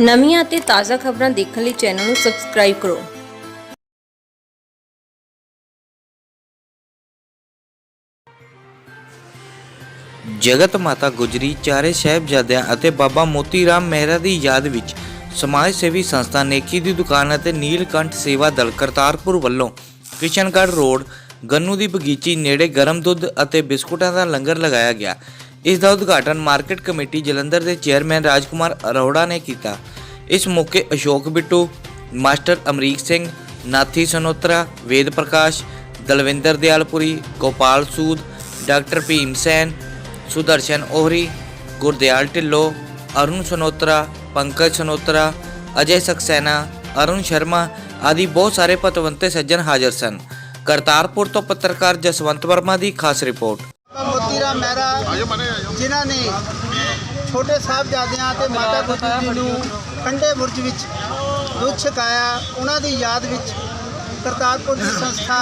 ਨਵੀਆਂ ਅਤੇ ਤਾਜ਼ਾ ਖਬਰਾਂ ਦੇਖਣ ਲਈ ਚੈਨਲ ਨੂੰ ਸਬਸਕ੍ਰਾਈਬ ਕਰੋ। ਜਗਤ ਮਾਤਾ ਗੁਜਰੀ, ਚਾਰੇ ਸਾਹਿਬਜ਼ਾਦਿਆਂ ਅਤੇ ਬਾਬਾ ਮੋਤੀ ਰਾਮ ਮਹਿਰਾ ਦੀ ਯਾਦ ਵਿੱਚ ਸਮਾਜ ਸੇਵੀ ਸੰਸਥਾ ਨੇਕੀ ਦੀ ਦੁਕਾਨ ਅਤੇ ਨੀਲਕੰਠ ਸੇਵਾ ਦਲ ਕਰਤਾਰਪੁਰ ਵੱਲੋਂ ਕਿਸ਼ਨਗੜ੍ਹ ਰੋਡ, ਗੰਨੂ ਦੀ ਬਗੀਚੀ ਨੇੜੇ ਗਰਮ ਦੁੱਧ ਅਤੇ ਬਿਸਕੁਟਾਂ ਦਾ ਲੰਗਰ ਲਗਾਇਆ ਗਿਆ। ਇਸ ਦਾ ਉਦਘਾਟਨ ਮਾਰਕੀਟ ਕਮੇਟੀ ਜਲੰਧਰ ਦੇ ਚੇਅਰਮੈਨ ਰਾਜਕੁਮਾਰ ਅਰੋੜਾ ਨੇ ਕੀਤਾ। ਇਸ ਮੌਕੇ ਅਸ਼ੋਕ ਬਿੱਟੂ, ਮਾਸਟਰ ਅਮਰੀਕ ਸਿੰਘ, ਨਾਥੀ ਸਨੋਤਰਾ, ਵੇਦ ਪ੍ਰਕਾਸ਼, ਦਲਵਿੰਦਰ ਦਿਆਲਪੁਰੀ, ਗੋਪਾਲ ਸੂਦ, ਡਾਕਟਰ ਭੀਮ ਸੈਨ, ਸੁਦਰਸ਼ਨ ਓਹਰੀ, ਗੁਰਦਿਆਲ ਢਿੱਲੋਂ, ਅਰੁਣ ਸਨੋਤਰਾ, ਪੰਕਜ ਸਨੋਤਰਾ, ਅਜੇ ਸਕਸੈਨਾ, ਅਰੁਣ ਸ਼ਰਮਾ ਆਦਿ ਬਹੁਤ ਸਾਰੇ ਪਤਵੰਤੇ ਸੱਜਣ ਹਾਜ਼ਰ ਸਨ। ਕਰਤਾਰਪੁਰ ਤੋਂ ਪੱਤਰਕਾਰ ਜਸਵੰਤ ਵਰਮਾ ਦੀ ਖਾਸ ਰਿਪੋਰਟ। ਮੋਤੀਰਾਮ ਮਹਿਰਾ ਜਿਨ੍ਹਾਂ ਨੇ ਛੋਟੇ ਸਾਹਿਬਜ਼ਾਦਿਆਂ ਤੇ ਮਾਤਾ ਗੁਜਰੀ ਜੀ ਨੂੰ ਠੰਡੇ ਬੁਰਜ ਵਿੱਚ ਦੁੱਧ ਛਕਾਇਆ ਉਹਨਾਂ ਦੀ ਯਾਦ ਵਿੱਚ ਕਰਤਾਰਪੁਰ ਦੀ ਸੰਸਥਾ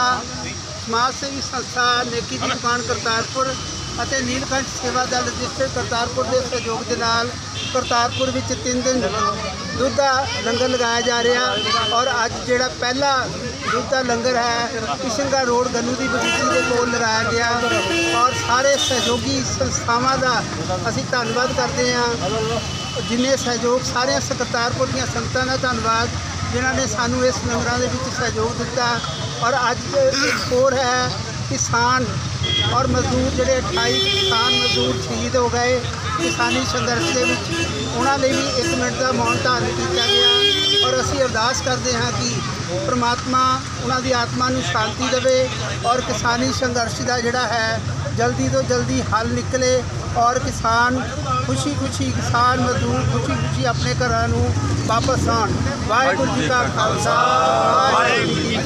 ਸਮਾਜ ਸੇਵੀ ਸੰਸਥਾ ਨੇਕੀ ਦੀ ਦੁਕਾਨ ਕਰਤਾਰਪੁਰ ਅਤੇ ਨੀਲਕੰਠ ਸੇਵਾ ਦਲ ਰਜਿਸਟਰ ਕਰਤਾਰਪੁਰ ਦੇ ਸਹਿਯੋਗ ਦੇ ਨਾਲ ਕਰਤਾਰਪੁਰ ਵਿੱਚ ਤਿੰਨ ਦਿਨ ਦੁੱਧ ਦਾ ਲੰਗਰ ਲਗਾਇਆ ਜਾ ਰਿਹਾ ਔਰ ਅੱਜ ਜਿਹੜਾ ਪਹਿਲਾ ਦੁੱਧ ਦਾ ਲੰਗਰ ਹੈ, ਕਿਸ਼ਨਗੜ੍ਹ ਰੋਡ ਗੰਨੂ ਦੀ ਬਗੀਚੀ ਦੇ ਕੋਲ ਲਗਾਇਆ ਗਿਆ ਔਰ ਸਾਰੇ ਸਹਿਯੋਗੀ ਸੰਸਥਾਵਾਂ ਦਾ ਅਸੀਂ ਧੰਨਵਾਦ ਕਰਦੇ ਹਾਂ। ਜਿੰਨੇ ਸਹਿਯੋਗ, ਸਾਰਿਆਂ ਕਰਤਾਰਪੁਰ ਦੀਆਂ ਸੰਗਤਾਂ ਦਾ ਧੰਨਵਾਦ, ਜਿਨ੍ਹਾਂ ਨੇ ਸਾਨੂੰ ਇਸ ਲੰਗਰਾਂ ਦੇ ਵਿੱਚ ਸਹਿਯੋਗ ਦਿੱਤਾ। ਔਰ ਅੱਜ ਹੋਰ ਹੈ, ਕਿਸਾਨ ਔਰ ਮਜ਼ਦੂਰ ਜਿਹੜੇ 28 ਕਿਸਾਨ ਮਜ਼ਦੂਰ ਸ਼ਹੀਦ ਹੋ ਗਏ ਕਿਸਾਨੀ ਸੰਘਰਸ਼ ਦੇ ਵਿੱਚ। ਉਹਨਾਂ ਲਈ ਵੀ 1 ਮਿੰਟ ਦਾ ਮੌਨ ਧਾਰਨ ਕੀਤਾ ਗਿਆ। ਔਰ ਅਸੀਂ ਅਰਦਾਸ ਕਰਦੇ ਹਾਂ ਕਿ ਪ੍ਰਮਾਤਮਾ ਉਹਨਾਂ ਦੀ ਆਤਮਾ ਨੂੰ ਸ਼ਾਂਤੀ ਦੇਵੇ ਔਰ ਕਿਸਾਨੀ ਸੰਘਰਸ਼ ਦਾ ਜਿਹੜਾ ਹੈ, ਜਲਦੀ ਤੋਂ ਜਲਦੀ ਹੱਲ ਨਿਕਲੇ ਔਰ ਕਿਸਾਨ ਖੁਸ਼ੀ ਖੁਸ਼ੀ ਕਿਸਾਨ ਮਜ਼ਦੂਰ ਖੁਸ਼ੀ ਖੁਸ਼ੀ ਆਪਣੇ ਘਰਾਂ ਨੂੰ ਵਾਪਸ ਆਉਣ। ਵਾਹਿਗੁਰੂ ਜੀ ਕਾ ਖਾਲਸਾ, ਵਾਹਿਗੁਰੂ ਜੀ